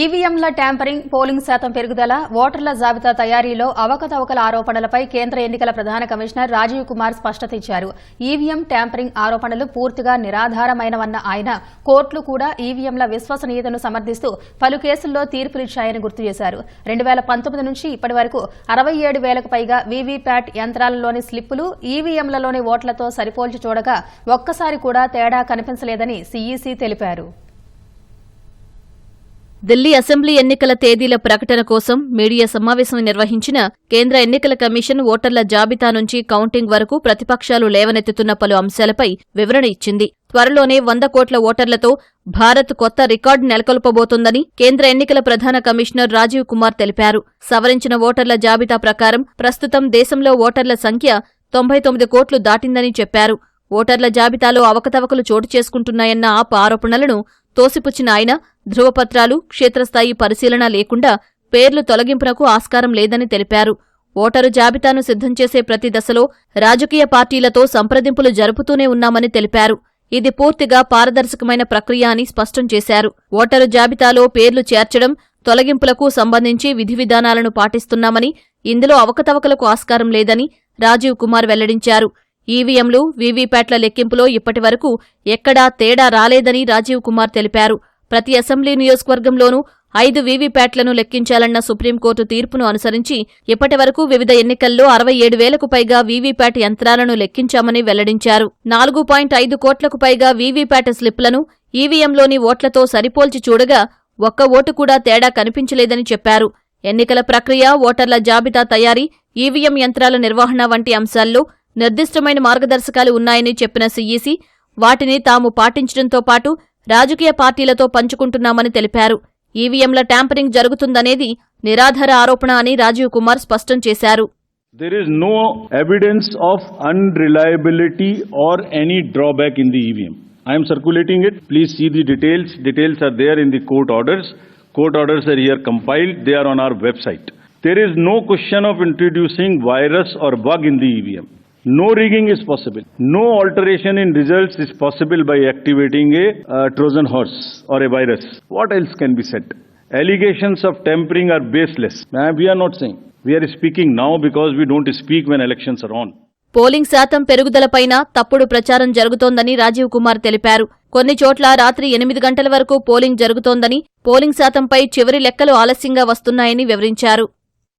ఈవీఎంల tampering polling శాతం పెరుగుదల ఓటర్ల జాబితా తయారీలో అవకతవకల ఆరోపణలపై కేంద్ర ఎన్నికల ప్రధాన కమిషనర్ రాజీవ్ కుమార్ స్పష్టత ఇచ్చారు ఈవీఎం ట్యాంపరింగ్ ఆరోపణలు పూర్తిగా నిరాధారమైనవన్న ఆయన కోర్టులు కూడా ఈవీఎంల విశ్వసనీయతను సమర్థిస్తూ పలు కేసుల్లో తీర్పులిచ్చాయని గుర్తు చేశారు. రెండు వేల పంతొమ్మిది నుంచి ఇప్పటి వరకు అరవై ఏడు వేలకు పైగా వీవీప్యాట్ యంత్రాలలోని స్లిప్పులు ఈవీఎంలలోని ఓట్లతో సరిపోల్చి చూడగా ఒక్కసారి కూడా తేడా కనిపించలేదని సీఈసీ తెలిపారు. ఢిల్లీ అసెంబ్లీ ఎన్నికల తేదీల ప్రకటన కోసం మీడియా సమావేశం నిర్వహించిన కేంద్ర ఎన్నికల కమిషన్ ఓటర్ల జాబితా నుంచి కౌంటింగ్ వరకు ప్రతిపక్షాలు లేవనెత్తుతున్న పలు అంశాలపై వివరణ ఇచ్చింది. త్వరలోనే వంద కోట్ల ఓటర్లతో భారత్ కొత్త రికార్డు నెలకొల్పబోతోందని కేంద్ర ఎన్నికల ప్రధాన కమిషనర్ రాజీవ్ కుమార్ తెలిపారు. సవరించిన ఓటర్ల జాబితా ప్రకారం ప్రస్తుతం దేశంలో ఓటర్ల సంఖ్య తొంభై తొమ్మిది కోట్లు దాటిందని చెప్పారు. ఓటర్ల జాబితాలో అవకతవకలు చోటు చేసుకుంటున్నాయన్న ఆప్ ఆరోపణలను తోసిపుచ్చిన ఆయన ధృవపత్రాలు క్షేత్రస్థాయి పరిశీలన లేకుండా పేర్లు తొలగింపునకు ఆస్కారం లేదని తెలిపారు. ఓటరు జాబితాను సిద్ధం చేసే ప్రతి దశలో రాజకీయ పార్టీలతో సంప్రదింపులు జరుపుతూనే ఉన్నామని తెలిపారు. ఇది పూర్తిగా పారదర్శకమైన ప్రక్రియ అని స్పష్టం చేశారు. ఓటరు జాబితాలో పేర్లు చేర్చడం తొలగింపులకు సంబంధించి విధి విధానాలను పాటిస్తున్నామని ఇందులో అవకతవకలకు ఆస్కారం లేదని రాజీవ్ కుమార్ వెల్లడించారు. ఈవీఎంలు వీవీప్యాట్ల లెక్కింపులో ఇప్పటివరకు ఎక్కడా తేడా రాలేదని రాజీవ్ కుమార్ తెలిపారు. ప్రతి అసెంబ్లీ నియోజకవర్గంలోనూ ఐదు వీవీప్యాట్లను లెక్కించాలన్న సుప్రీంకోర్టు తీర్పును అనుసరించి ఇప్పటివరకు వివిధ ఎన్నికల్లో అరవై ఏడు వేలకు పైగా వీవీప్యాట్ యంత్రాలను లెక్కించామని వెల్లడించారు. నాలుగు పాయింట్ ఐదు కోట్లకు పైగా వీవీప్యాట్ స్లిప్లను ఈవీఎంలోని ఓట్లతో సరిపోల్చి చూడగా ఒక్క ఓటు కూడా తేడా కనిపించలేదని చెప్పారు. ఎన్నికల ప్రక్రియ ఓటర్ల జాబితా తయారీ ఈవీఎం యంత్రాల నిర్వహణ వంటి అంశాల్లో నిర్దిష్టమైన మార్గదర్శకాలు ఉన్నాయని చెప్పిన సీఈసీ వాటిని తాము పాటించడంతో పాటు రాజకీయ పార్టీలతో పంచుకుంటున్నామని తెలిపారు ఈవీఎంల ట్యాంపరింగ్ జరుగుతుందనేది నిరాధార ఆరోపణ అని రాజీవ్ కుమార్ స్పష్టం చేశారు There is no evidence of unreliability or any drawback in the EVM. I am circulating it. Please see the details. Details are there in the court orders. Court orders are here compiled. They are on our website. There is no question of introducing virus or bug in the EVM. No rigging is possible. No alteration in results is possible by activating a uh, Trojan horse or a virus. What else can be said? Allegations of tampering are baseless. Uh, we are not saying. We are speaking now because we don't speak when elections are on. Polling శాతం పెరుగుదలపైన తప్పుడు ప్రచారం జరుగుతోందని రాజీవ్ కుమార్ తెలిపారు కొన్ని చోట్ల రాత్రి ఎనిమిది గంటల వరకు పోలింగ్ జరుగుతోందని పోలింగ్ శాతంపై చివరి లెక్కలు ఆలస్యంగా వస్తున్నాయని వివరించారు